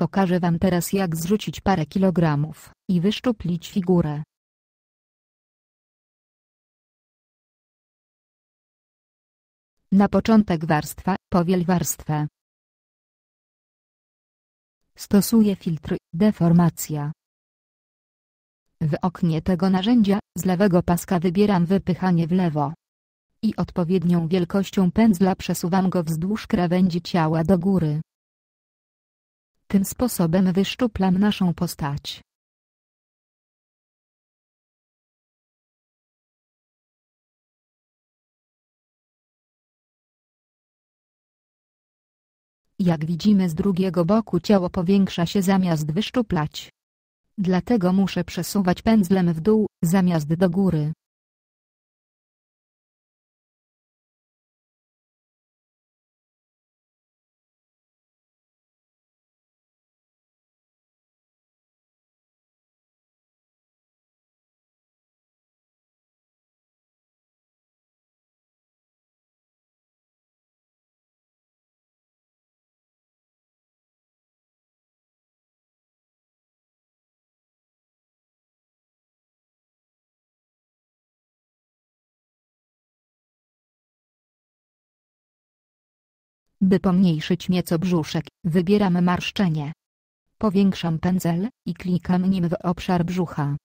Pokażę Wam teraz jak zrzucić parę kilogramów i wyszczuplić figurę. Na początek warstwa, powiel warstwę. Stosuję filtr, deformacja. W oknie tego narzędzia, z lewego paska wybieram wypychanie w lewo. I odpowiednią wielkością pędzla przesuwam go wzdłuż krawędzi ciała do góry. Tym sposobem wyszczuplam naszą postać. Jak widzimy z drugiego boku ciało powiększa się zamiast wyszczuplać. Dlatego muszę przesuwać pędzlem w dół, zamiast do góry. By pomniejszyć nieco brzuszek, wybieram marszczenie. Powiększam pędzel i klikam nim w obszar brzucha.